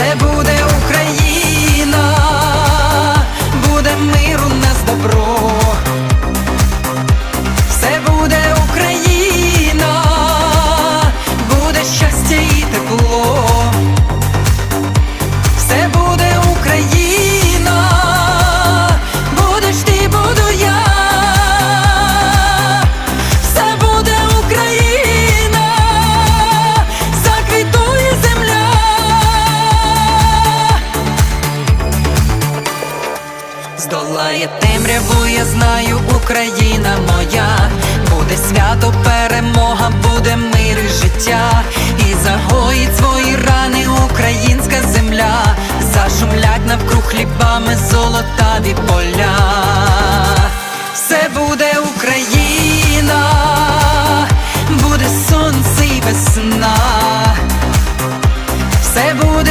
Це буде Україна, буде миру нас добро. Все буде Україна, буде щастя і тепло. здолає темряву, я знаю, Україна моя, буде свято, перемога, буде мир і життя, і загоїть свої рани, українська земля, зашумлять навкруг хлібами золотаві поля. Все буде Україна, буде сонце і весна. Все буде.